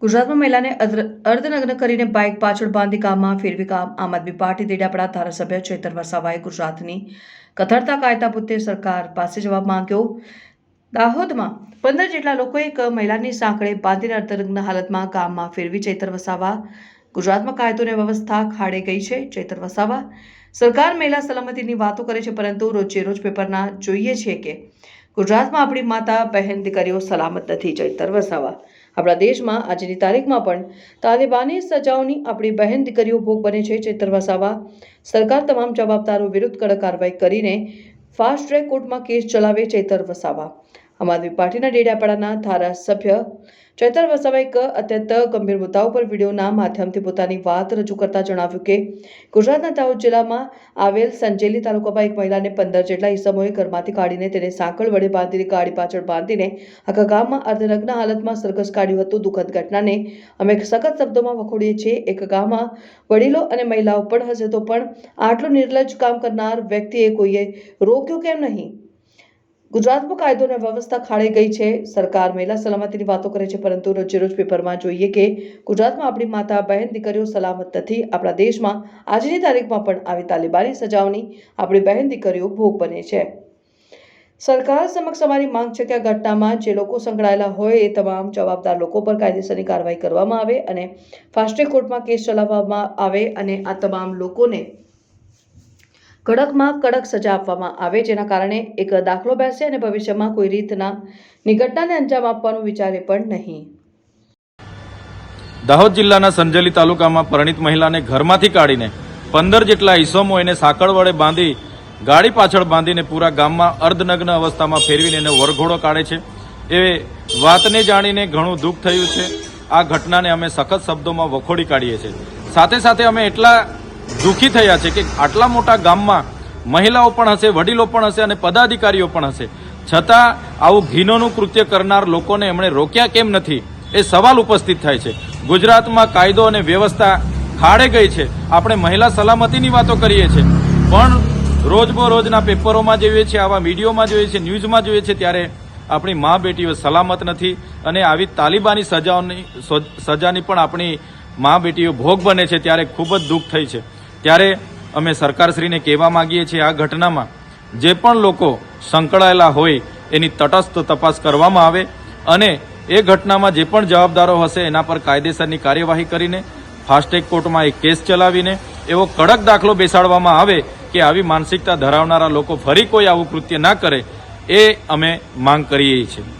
ગુજરાતમાં મહિલાને અર્ધ- અર્ધનગ્ન કરીને બાઇક પાછળ બાંધી કામમાં ફેરવી કામ. આમ આદમી પાર્ટી દેડાપડા ધારાસભ્ય ચેતર વસાવાએ ગુજરાતની કથળતા કાયદા મુદ્દે સરકાર પાસે જવાબ માંગ્યો. દાહોદમાં પંદર જેટલા લોકોએ એક મહિલાની સાંકળે બાંધીને અર્ધનગ્ન હાલતમાં ગામમાં ફેરવી ચેતર વસાવા. ગુજરાતમાં કાયદોની વ્યવસ્થા ખાડે ગઈ છે. ચેતર વસાવા સરકાર મહિલા સલામતીની વાતો કરે છે, પરંતુ રોજે રોજ પેપરના જોઈએ છે કે ગુજરાતમાં આપણી માતા બહેન દીકરીઓ સલામત નથી. ચૈતર વસાવા આપણા દેશમાં આજની તારીખમાં પણ તાલિબાની સજાઓની આપણી બહેન દીકરીઓ ભોગ બને છે ચેતરવાસાવા વસાવા સરકાર તમામ જવાબદારો વિરુદ્ધ કડક કાર્યવાહી કરીને ફાસ્ટ ટ્રેક કોર્ટમાં કેસ ચલાવે ચેતર વસાવા આમ આદમી પાર્ટીના ડેડાપાડાના ધારાસભ્ય ચૈતર વસાવાએ એક અત્યંત ગંભીર મુદ્દા ઉપર વિડીયોના માધ્યમથી પોતાની વાત રજૂ કરતા જણાવ્યું કે ગુજરાતના દાહોદ જિલ્લામાં આવેલ સંજેલી તાલુકામાં એક મહિલાને પંદર જેટલા ઈસમોએ ઘરમાંથી કાઢીને તેને સાંકળ વડે બાંધીને ગાડી પાછળ બાંધીને આખા ગામમાં અર્ધનગ્ન હાલતમાં સરઘસ કાઢ્યું હતું. દુઃખદ ઘટનાને અમે સખત શબ્દોમાં વખોડીએ છીએ. એક ગામમાં વડીલો અને મહિલાઓ પણ હશે તો પણ આટલું નિર્લજ્જ કામ કરનાર વ્યક્તિએ કોઈએ રોક્યું કેમ નહીં? ગુજરાતમાં કાયદો અને વ્યવસ્થા ખાડે ગઈ છે. સરકાર મહિલા સલામતીની વાતો કરે છે, પરંતુ રોજે પેપરમાં જોઈએ કે ગુજરાતમાં આપણી માતા, બહેન, દીકરીઓ સલામત નથી. આપણા દેશમાં આજની તારીખમાં પણ આવી તાલિબાની સજાઓની આપણી બહેન, દીકરીઓ ભોગ બને છે. સરકાર સમક્ષ અમારી માંગ છે કે આ ઘટનામાં જે લોકો સંકળાયેલા હોય એ તમામ જવાબદાર લોકો પર કાયદેસરની કાર્યવાહી કરવામાં આવે અને ફાસ્ટ્રેક કોર્ટમાં કેસ ચલાવવામાં આવે અને આ તમામ લોકોને કડકમાં કડક સજા આપવામાં આવે, જેના કારણે એક દાખલો બેસે અને ભવિષ્યમાં કોઈ રીતના નિઘટનાને અંજામ આપવાનું વિચારે પણ નહીં. દાહોદ જિલ્લાના સંજલી તાલુકામાં પરણિત મહિલાને ઘરમાંથી કાઢીને પંદર જેટલા ઈસમો એને સાંકળ વડે બાંધી ગાડી પાછળ બાંધીને પૂરા ગામમાં અર્ધનગ્ન અવસ્થામાં ફેરવીને એને વરઘોડો કાઢે છે. એ વાતને જાણીને ઘણું દુઃખ થયું છે. આ ઘટનાને અમે સખત શબ્દોમાં વખોડી કાઢીએ છીએ. સાથે સાથે અમે એટલા દુઃખી થયા છે કે આટલા મોટા ગામમાં મહિલાઓ પણ હશે, વડીલો પણ હશે અને પદાધિકારીઓ પણ હશે. છતાં આવું ઘીનોનું કૃત્ય કરનાર લોકોને એમણે રોક્યા કેમ નથી? એ સવાલ ઉપસ્થિત થાય છે. ગુજરાતમાં કાયદો અને વ્યવસ્થા ખાડે ગઈ છે. આપણે મહિલા સલામતીની વાતો કરીએ છીએ. પણ રોજબરોજના પેપરોમાં જોઈએ છીએ આવા વિડીયોમાં જોઈએ છીએ ન્યૂઝમાં જોઈએ છીએ ત્યારે આપણી મા બેટીઓ સલામત નથી અને આવી તાલિબાની સજાઓની સજાની પણ આપણી મા બેટીઓ ભોગ બને છે, ત્યારે ખૂબ જ દુઃખ થઈ છે. ત્યારે અમે સરકારશ્રીને કહેવા માંગીએ છીએ આ ઘટનામાં જે પણ લોકો સંકળાયેલા હોય એની તટસ્થ તપાસ કરવામાં આવે અને એ ઘટનામાં જે પણ જવાબદારો હશે એના પર કાયદેસરની કાર્યવાહી કરીને ફાસ્ટેગ કોર્ટમાં એક કેસ ચલાવીને એવો કડક દાખલો બેસાડવામાં આવે કે આવી માનસિકતા ધરાવનારા લોકો ફરી કોઈ આવું કૃત્ય ના કરે એ અમે માંગ કરીએ છીએ.